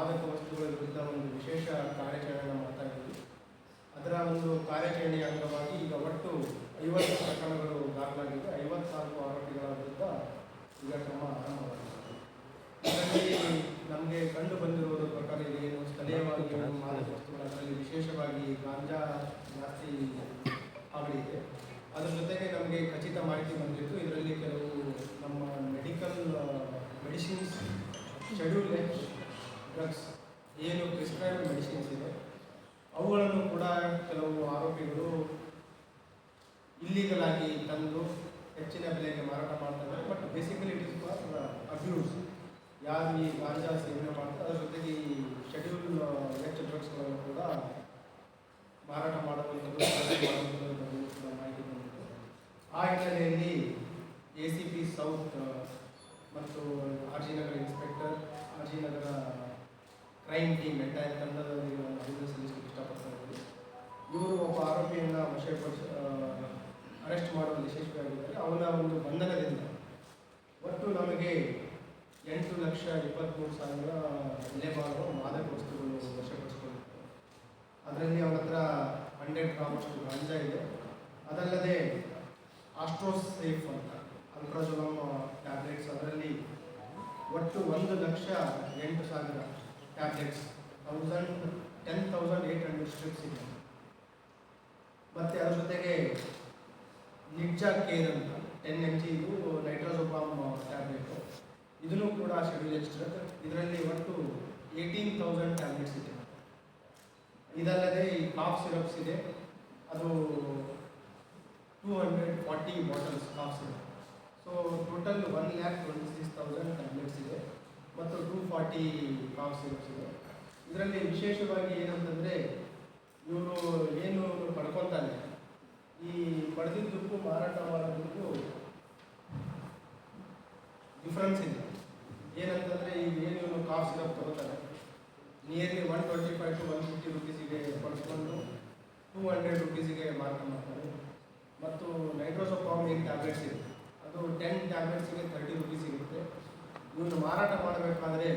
ಮಾದಕ ವಸ್ತುಗಳ ವಿರುದ್ಧ ಒಂದು ವಿಶೇಷ ಕಾರ್ಯಾಚರಣೆ ಮಾಡ್ತಾ ಇದ್ದೀವಿ. ಅದರ ಒಂದು ಕಾರ್ಯಾಚರಣೆಯ ಅಂಗವಾಗಿ ಈಗ ಒಟ್ಟು ಐವತ್ತು ಪ್ರಕರಣಗಳು ದಾಖಲಾಗಿದ್ದು ಐವತ್ನಾಲ್ಕು ಆರೋಪಿಗಳ ವಿರುದ್ಧ ಈಗ ಕ್ರಮ ಆರಂಭವಾಗಿದೆ. ನಮಗೆ ಕಂಡು ಬಂದಿರುವುದರ ಪ್ರಕಾರ ಏನು ಸ್ಥಳೀಯವಾಗಿ ಮಾದಕ ವಸ್ತುಗಳ, ಅದರಲ್ಲಿ ವಿಶೇಷವಾಗಿ ಗಾಂಜಾ, ಜಾಸ್ತಿ ಆಗಲಿದೆ ಅದರ ಜೊತೆಗೆ ನಮಗೆ ಖಚಿತ ಮಾಹಿತಿ ಬಂದಿತ್ತು ಇದರಲ್ಲಿ ಕೆಲವು ನಮ್ಮ ಮೆಡಿಕಲ್, ಮೆಡಿಸಿನ್ಸ್ ಶೆಡ್ಯೂಲ್ ಡ್ರಗ್ಸ್ ಏನು ಪ್ರಿಸ್ಕ್ರೈಬ್ ಮೆಡಿಸಿನ್ಸ್ ಇದೆ, ಅವುಗಳನ್ನು ಕೂಡ ಕೆಲವು ಆರೋಪಿಗಳು ಇಲ್ಲೀಗಲ್ ಆಗಿ ತಂದು ಹೆಚ್ಚಿನ ಬೆಲೆಗೆ ಮಾರಾಟ ಮಾಡ್ತಾರೆ but basically it is for abuse ಯಾರು ಈ ಗಾಂಜಾ ಸೇವನೆ ಮಾಡ್ತಾರೆ, ಅದರ ಜೊತೆಗೆ ಈ ಶೆಡ್ಯೂಲ್ ಎಚ್ ಡ್ರಗ್ಸ್ಗಳನ್ನು ಕೂಡ ಮಾರಾಟ ಮಾಡುವಂಥದ್ದು ಮಾಹಿತಿ ಬಂದಿದೆ. ಆ ಹಿನ್ನೆಲೆಯಲ್ಲಿ ಎ ಸಿ ಪಿ ಸೌತ್ ಮತ್ತು R G Nagar inspector R G Nagar crime team entire ತಂಡದವರಿಗೆ ನಾನು ಅಭಿನಂದನೆ ಸಲ್ಲಿಸಲಿಕ್ಕೆ ಇಷ್ಟಪಡ್ತಾ ಇದ್ದೀನಿ ಇವರು ಒಬ್ಬ ಆರೋಪಿಯನ್ನು ವಶಪಡಿಸಿ ಅರೆಸ್ಟ್ ಮಾಡುವಲ್ಲಿ ಯಶಸ್ವಿಯಾಗಿದ್ದಾರೆ. ಅವನ ಒಂದು ಬಂಧನದಿಂದ ಒಟ್ಟು ನಮಗೆ ಎಂಟು ಲಕ್ಷ ಇಪ್ಪತ್ತ್ಮೂರು ಸಾವಿರ ಬೆಲೆ ಬಾಳುವ ಮಾದಕ ವಸ್ತುಗಳು ವಶಪಡಿಸಿಕೊಂಡಿದ್ದಾರೆ. ಅದರಲ್ಲಿ ಅವನ ಹತ್ರ ಹಂಡ್ರೆಡ್ ಗ್ರಾಮಷ್ಟು ಗಾಂಜಾ ಇದೆ. ಅದಲ್ಲದೆ ಆಸ್ಟ್ರೋಸೇಫ್ ಅಂತ ಅಲ್ಟ್ರಾಜೊಲಮ್ ಟ್ಯಾಬ್ಲೆಟ್ಸ್, ಅದರಲ್ಲಿ ಒಟ್ಟು ಒಂದು ಲಕ್ಷ ಎಂಟು ಸಾವಿರ tablets thousand ten thousand eight hundred strips ಇದೆ. ಮತ್ತು ಅದ್ರ ಜೊತೆಗೆ ನಿಜಾ ಕೇರ್ ಅಂತ ಟೆನ್ ಎಂ ಜಿ ಇದು ನೈಟ್ರೋಸೋಪಾಮ್ ಟ್ಯಾಬ್ಲೆಟ್ ಇದನ್ನು ಕೂಡ ಶೆಡ್ಯೂಲ್ ಎಷ್ಟಿರುತ್ತೆ? ಇದರಲ್ಲಿ ಒಟ್ಟು ಏಯ್ಟೀನ್ ತೌಸಂಡ್ ಟ್ಯಾಬ್ಲೆಟ್ಸ್ ಇದೆ. ಇದಲ್ಲದೆ ಈ ಕಾಫ್ ಸಿರಪ್ಸ್ ಇದೆ. ಅದು two hundred forty bottles cough syrup so total one lakh twenty six thousand tablets ಇದೆ. ಮತ್ತು ಟೂ ಫಾರ್ಟಿ ಇದೆ. ಇದರಲ್ಲಿ ವಿಶೇಷವಾಗಿ ಏನಂತಂದರೆ ಇವರು ಏನು ಪಡ್ಕೊತಾನೆ ಈ ಪಡೆದಿದ್ದಕ್ಕೂ ಮಾರಾಟ ಮಾಡೋದಕ್ಕೂ ಡಿಫ್ರೆನ್ಸ್ ಇದೆ ಏನಂತಂದರೆ, ಈಗ ಏನು ಇವನು ಕಾಫ್ ಸಿರಪ್ ತಗೋತಾನೆ? Nearly one twenty five to one fifty ರುಪೀಸಿಗೆ ಪಡ್ಕೊಂಡು ಟೂ ಹಂಡ್ರೆಡ್ ರುಪೀಸಿಗೆ ಮಾರಾಟ ಮಾಡ್ತಾರೆ. ಮತ್ತು ನೈಟ್ರೋಸೋಫಾಮ್ ಏನು ಟ್ಯಾಬ್ಲೆಟ್ಸ್ ಇದೆ. ಅದು ಟೆನ್ ಟ್ಯಾಬ್ಲೆಟ್ಸಿಗೆ ತರ್ಟಿ ರುಪೀಸ್ ಸಿಗುತ್ತೆ ಇವನು ಮಾರಾಟ ಮಾಡಬೇಕಾದ್ರೆ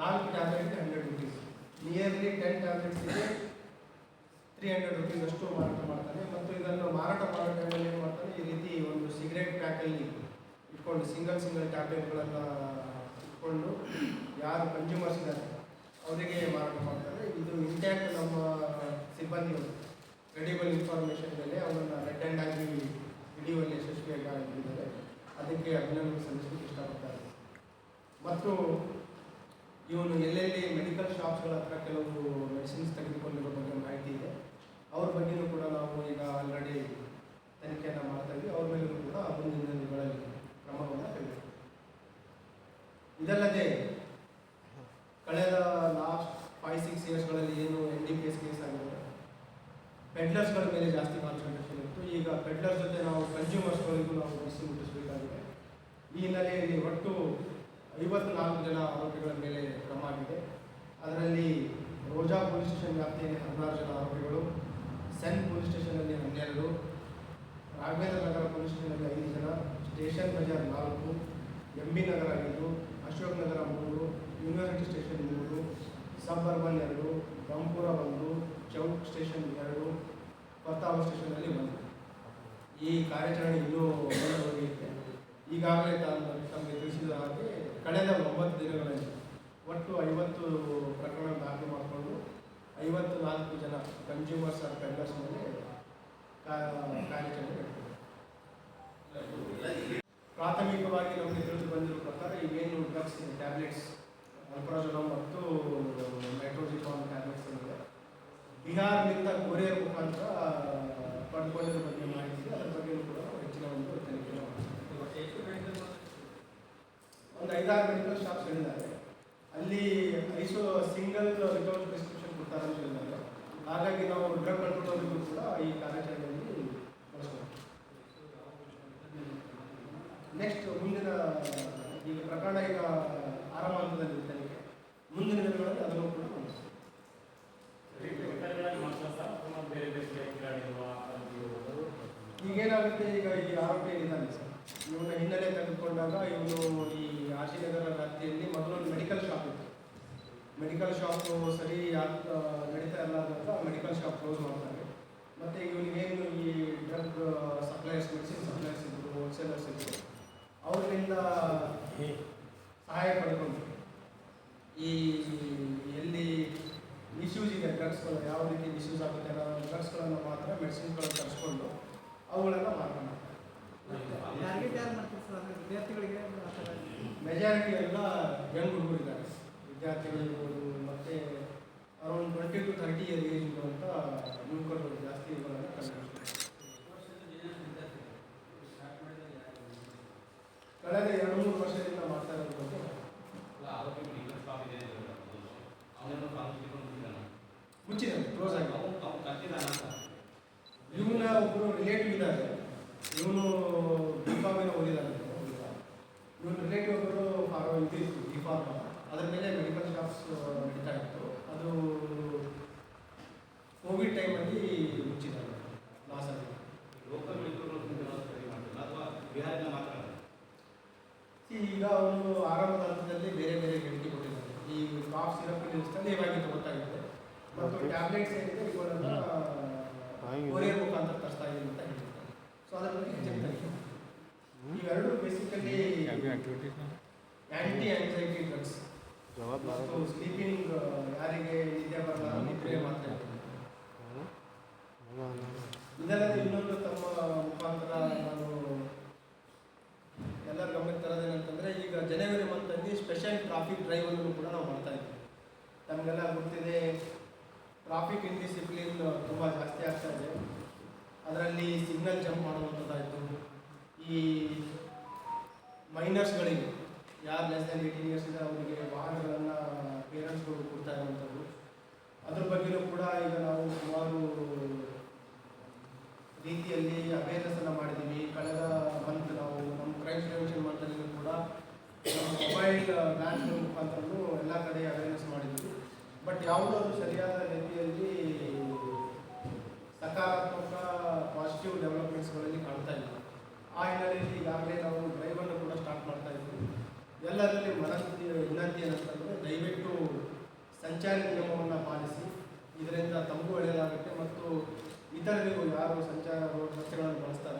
ನಾಲ್ಕು ಟ್ಯಾಬ್ಲೆಟ್ಗೆ ಹಂಡ್ರೆಡ್ ರುಪೀಸ್ ನಿಯರ್ಲಿ ಟೆನ್ ಟ್ಯಾಬ್ಲೆಟ್ಸಿಗೆ ತ್ರೀ ಹಂಡ್ರೆಡ್ ರುಪೀಸ್ ಅಷ್ಟು ಮಾರಾಟ ಮಾಡ್ತಾನೆ. ಮತ್ತು ಇದನ್ನು ಮಾರಾಟ ಮಾಡೋ ಟೈಮಲ್ಲಿ ಏನು ಮಾಡ್ತಾನೆ? ಈ ರೀತಿ ಒಂದು ಸಿಗರೇಟ್ ಪ್ಯಾಕಲ್ಲಿ ಇಟ್ಕೊಂಡು ಸಿಂಗಲ್ ಸಿಂಗಲ್ ಟ್ಯಾಬ್ಲೆಟ್ಗಳನ್ನು ಇಟ್ಕೊಂಡು ಯಾರು ಕನ್ಸ್ಯೂಮರ್ಸ್ ಇದ್ದಾರೆ ಅವರಿಗೆ ಮಾರಾಟ ಮಾಡ್ತಾರೆ. ಇದು ಇಂಟ್ಯಾಕ್ಟ್ ನಮ್ಮ ಸಿಬ್ಬಂದಿ ಕ್ರೆಡಿಬಲ್ ಇನ್ಫಾರ್ಮೇಷನ್ ಮೇಲೆ ಅವರನ್ನು ರೆಡ್ ಆ್ಯಂಡ್ ಆಗಿ ಹಿಡಿಯುವಲ್ಲಿ ಯಶಸ್ವಿಯಾಗಿ ಆಗಿದ್ದಾರೆ ಅದಕ್ಕೆ ಅಭಿನಂದನೆ ಸಲ್ಲಿಸಲಿಕ್ಕೆ ಇಷ್ಟಪಡ್ತಾರೆ ಮತ್ತು ಇವನು ಎಲ್ಲೆಲ್ಲಿ ಮೆಡಿಕಲ್ ಶಾಪ್ಸ್ಗಳ ಹತ್ರ ಕೆಲವು ಮೆಡಿಸಿನ್ಸ್ ತೆಗೆದುಕೊಂಡಿರೋ ಬಗ್ಗೆ ಮಾಹಿತಿ ಇದೆ. ಅವ್ರ ಬಗ್ಗೆಯೂ ಕೂಡ ನಾವು ಈಗ ಆಲ್ರೆಡಿ ತನಿಖೆಯನ್ನು ಮಾಡ್ತಾ ಇದ್ವಿ. ಅವ್ರ ಮೇಲೂ ಕೂಡ ಮುಂದಿನ ದಿನಗಳಲ್ಲಿ ಕ್ರಮವನ್ನು ಕೈಗೊಳ್ಳಿ ಇದಲ್ಲದೆ ಕಳೆದ ಲಾಸ್ಟ್ ಫೈವ್ ಸಿಕ್ಸ್ ಇಯರ್ಸ್ಗಳಲ್ಲಿ ಏನು N D P S case ಆಗಿದೆ ಪೆಡ್ಲರ್ಸ್ಗಳ ಮೇಲೆ ಜಾಸ್ತಿ ಕಾನ್ಸಂಟ್ರೇಷನ್ ಇತ್ತು. ಈಗ ಪೆಡ್ಲರ್ಸ್ ಜೊತೆ ನಾವು ಕನ್ಸ್ಯೂಮರ್ಸ್ಗಳಿಗೂ ನಾವು ಬಿಸಿ ಮುಟ್ಟಿಸಬೇಕಾಗಿದೆ ಈ ಹಿನ್ನೆಲೆಯಲ್ಲಿ ಒಟ್ಟು ಐವತ್ನಾಲ್ಕು ಜನ ಆರೋಪಿಗಳ ಮೇಲೆ ಕ್ರಮ ಆಗಿದೆ. ಅದರಲ್ಲಿ ರೋಜಾ ಪೊಲೀಸ್ ಸ್ಟೇಷನ್ ವ್ಯಾಪ್ತಿಯಲ್ಲಿ ಹದಿನಾರು ಜನ ಆರೋಪಿಗಳು, ಸೆನ್ ಪೊಲೀಸ್ ಸ್ಟೇಷನಲ್ಲಿ ಹನ್ನೆರಡು ರಾಘವೇಂದ್ರ ನಗರ ಪೊಲೀಸ್ ಸ್ಟೇಷನಲ್ಲಿ ಐದು ಜನ, ಸ್ಟೇಷನ್ ಬಜಾರ್ ನಾಲ್ಕು ಎಂ ಬಿ ನಗರ ಐದು, ಅಶೋಕ್ ನಗರ ಮೂರು, ಯೂನಿವರ್ಸಿಟಿ ಸ್ಟೇಷನ್ ಮೂರು ಸಬ್ ಅರ್ಬನ್ ಎರಡು ಬಂಪುರ ಒಂದು, ಚೌಕ್ ಸ್ಟೇಷನ್ ಎರಡು ಪ್ರತಾಪ ಸ್ಟೇಷನ್ನಲ್ಲಿ ಒಂದು. ಈ ಕಾರ್ಯಾಚರಣೆ ಇನ್ನೂ ಈಗಾಗಲೇ ತಾನು ತಮಗೆ ತಿಳಿಸಿದ ಹಾಗೆ ಕಳೆದ ಒಂಬತ್ತು ದಿನಗಳಲ್ಲಿ ಒಟ್ಟು ಐವತ್ತು ಪ್ರಕರಣ ದಾಖಲು ಮಾಡಿಕೊಂಡು ಐವತ್ತು ನಾಲ್ಕು ಜನ ಕನ್ಸ್ಯೂಮರ್ಸ್ ಆರ್ ಪೆಂಡರ್ಸ್ ಮೇಲೆ ಕಾರ್ಯಾಚರಣೆ ನಡೆದಿದೆ. ಪ್ರಾಥಮಿಕವಾಗಿ ನಮಗೆ ತಿಳಿದು ಬಂದಿರೋ ಪ್ರಕಾರ ಈಗೇನು ಡ್ರಗ್ಸ್ ಟ್ಯಾಬ್ಲೆಟ್ಸ್ ಅಲ್ಪ್ರಾಜೊಲಮ್ ಮತ್ತು ನೈಟ್ರೋಜಿಕಾನ್ ಟ್ಯಾಬ್ಲೆಟ್ಸ್ ಏನಿದೆ, ಬಿಹಾರ್ನಿಂದ ಕೊರಿಯರ್ ಮುಖಾಂತರ ಪಡ್ಕೊಂಡಿರೋ ಬಗ್ಗೆ ಮಾಹಿತಿ ಇದೆ ಅದ್ರ ಬಗ್ಗೆ ಕೂಡ ನಾವು ಹೆಚ್ಚಿನ ಒಂದು ತನಿಖೆಯನ್ನು ಮಾಡ್ತೀವಿ ಒಂದು ಐದಾರು ಮೆಡಿಕಲ್ ಶಾಪ್ಸ್ ಹೇಳಿದ್ದಾರೆ ಅಲ್ಲಿ ಐಸೋ ಸಿಂಗಲ್ ವಿತೌಟ್ ಪ್ರಿಸ್ಕ್ರಿಪ್ಷನ್ ಕೊಡ್ತಾರೆ ಅಂತ ಹೇಳಿದ್ದಾರೆ ಹಾಗಾಗಿ ನಾವು ಡ್ರಗ್ ಕಂಟ್ರೋಲರಿಗೂ ಕೂಡ ಈ ಕಾರ್ಯಾಚರಣೆಯಲ್ಲಿ ಬಳಸ್ಬೋದು ನೆಕ್ಸ್ಟ್ ಮುಂದಿನ ಈಗ ಪ್ರಕರಣ ಈಗ ಆರಂಭ ಹಂತದಲ್ಲಿ ತನಿಖೆ ಮುಂದಿನ ದಿನಗಳಲ್ಲಿ ಅದನ್ನು ಕೂಡ. ಈಗೇನಾಗುತ್ತೆ ಈಗ ಈ ಆರೋಪಿ ಏನಿದ್ದಾನೆ ಸರ್? ಇವನ ಹಿನ್ನೆಲೆ ತೆಗೆದುಕೊಂಡಾಗ ಇವನು ಈ ಆಶೀನಗರ ವ್ಯಾಪ್ತಿಯಲ್ಲಿ ಮೊದಲು ಮೆಡಿಕಲ್ ಶಾಪ್ ಇತ್ತು. ಮೆಡಿಕಲ್ ಶಾಪ್ ಸರಿ ನಡೀತಾ ಇಲ್ಲ ಅಂತ ಮೆಡಿಕಲ್ ಶಾಪ್ ಕ್ಲೋಸ್ ಮಾಡ್ತಾರೆ. ಮೆಡಿಸಿನ್ಗಳನ್ನು ತರಿಸ್ಕೊಂಡು ಅವುಗಳನ್ನು ಮಾರಾಟ ಮಾಡ್ತಾರೆ. ವಿದ್ಯಾರ್ಥಿಗಳಿಗೆ ಮೆಜಾರಿಟಿ ಎಲ್ಲ ಯಂಗ್ ಹುಡುಗರು ಇದ್ದಾರೆ ವಿದ್ಯಾರ್ಥಿಗಳಿರ್ಬೋದು ಮತ್ತು around twenty to thirty year age ಇರುವಂಥ ಯುವಕರು ಜಾಸ್ತಿ ಇವುಗಳನ್ನು ಕಂಡುಹಿಡಿತಾರೆ ಕಳೆದ ಎರಡು ಮೂರು ವರ್ಷದಿಂದ ಮಾಡ್ತಾ ಇರೋದ್ರ ಬಗ್ಗೆ ಮುಚ್ಚಿದೆ ಕ್ಲೋಸ್ ಆಗಿದೆ ಇವನ ಒಬ್ಬರು ರಿಲೇಟಿವ್ ಇದ್ದಾರೆ. ಇವನು ಬಿಫಾಮಿನ ಓದಿದ್ದಾನೆ ಇವನು ರಿಲೇಟಿವ್ ಒಬ್ಬರು ಫಾರೋ ಇದು ಇತ್ತು ಬಿಫಾರ್ಮ ಅದ್ರ ಮೇಲೆ ಮೆಡಿಕಲ್ ಶಾಪ್ಸ್ ನಡೀತಾ ಇತ್ತು. ಅದು ಕೋವಿಡ್ ಟೈಮಲ್ಲಿ ಮುಚ್ಚಿದ್ದಾರೆ. ಲಾಸ್ ಆಗಿದೆ. ಮಾತ್ರ ಈಗ ಅವನು ಆರಂಭದ ಹಂತದಲ್ಲಿ ಬೇರೆ ಬೇರೆ ಹೇಳಿಕೆ ಕೊಟ್ಟಿದ್ದಾರೆ. ಈ ಕಾಫ್ ಸಿರಪ್ ಸ್ಥಳೀಯವಾಗಿ ತಗೋತಾಗಿದೆ ಮತ್ತು ಟ್ಯಾಬ್ಲೆಟ್ಸ್ ಏನಿದೆ ಇವುಗಳನ್ನ ಕೊರಿಯರ್ ಮುಖಾಂತರ ತರಿಸ್ತಾ ಇದೆ ಅಂತ ಹೇಳಿರ್ತಾರೆ ಸೊ ಅದರ ಬಗ್ಗೆ ಹೆಚ್ಚಿನ ತನಿಖೆ basically anti anxiety drugs sleeping ಯಾರಿಗೆ ನಿದ್ದೆ ಬರಲ್ಲ ನಿದ್ರೆ ಮಾತ್ರ. ಇದಲ್ಲದೆ ಇನ್ನೊಂದು ತಮ್ಮ ಮುಖಾಂತರ ನಾನು ಎಲ್ಲರ ಗಮನಕ್ಕೆ ತರೋದೇನಂತಂದ್ರೆ ಈಗ ಜನವರಿ ಮಂತಲ್ಲಿ ಸ್ಪೆಷಲ್ ಟ್ರಾಫಿಕ್ ಡ್ರೈವ್ ಅನ್ನು ಕೂಡ ನಾವು ಮಾಡ್ತಾ ಇದ್ದೀವಿ. ತಮಗೆಲ್ಲ ಗೊತ್ತಿದೆ ಟ್ರಾಫಿಕ್ ಇನ್ಡಿಸಿಪ್ಲಿನ್ ತುಂಬ ಜಾಸ್ತಿ ಆಗ್ತಾ ಇದೆ. ಅದರಲ್ಲಿ ಸಿಗ್ನಲ್ ಜಂಪ್ ಮಾಡುವಂಥದ್ದಾಯಿತು. ಈ ಮೈನರ್ಸ್ಗಳಿಗೆ ಯಾರು ಲೆಸ್ ದೆನ್ ಏಯ್ಟೀನ್ ಇಯರ್ಸ್ ಇದೆ ಅವರಿಗೆ ವಾಹನಗಳನ್ನು ಪೇರೆಂಟ್ಸ್ಗಳು ಕೊಡ್ತಾ ಇರುವಂಥದ್ದು ಅದ್ರ ಬಗ್ಗೆಯೂ ಕೂಡ ಈಗ ನಾವು ಸುಮಾರು ರೀತಿಯಲ್ಲಿ ಅವೇರ್ನೆಸ್ಸನ್ನು ಮಾಡಿದ್ದೀವಿ. ಕಳೆದ ಮಂತ್ ನಾವು ನಮ್ಮ ಕ್ರೈಮ್ ಪ್ರಿವೆನ್ಷನ್ ಮಂತಲ್ಲಿ ಕೂಡ ಮೊಬೈಲ್ ಬ್ಯಾಂಕ್ ಮುಖಾಂತರನೂ ಎಲ್ಲ ಕಡೆ ಅವೇರ್ನೆಸ್ ಮಾಡಿದ್ವಿ. ಬಟ್ ಯಾವುದಾದ್ರೂ ಸರಿಯಾದ ರೀತಿಯಲ್ಲಿ ಸಕಾರಾತ್ಮಕ ಪಾಸಿಟಿವ್ ಡೆವಲಪ್ಮೆಂಟ್ಸ್ಗಳಲ್ಲಿ ಕಾಣ್ತಾ ಇಲ್ಲ. ಆ ಹಿನ್ನೆಲೆಯಲ್ಲಿ ಈಗಾಗಲೇ ನಾವು ಡ್ರೈವನ್ನು ಕೂಡ ಸ್ಟಾರ್ಟ್ ಮಾಡ್ತಾ ಇದ್ದೀವಿ ಎಲ್ಲರಲ್ಲಿ ಮನಸ್ಥಿತಿ, ವಿನಂತಿ ಏನಂತಂದರೆ ದಯವಿಟ್ಟು ಸಂಚಾರಿ ನಿಯಮವನ್ನು ಪಾಲಿಸಿ, ಇದರಿಂದ ತಮಗೂ ಒಳ್ಳೆಯದಾಗುತ್ತೆ ಮತ್ತು ಇತರರಿಗೂ ಯಾರು ಸಂಚಾರ ರಸ್ತೆಗಳನ್ನು ಬಳಸ್ತಾರೆ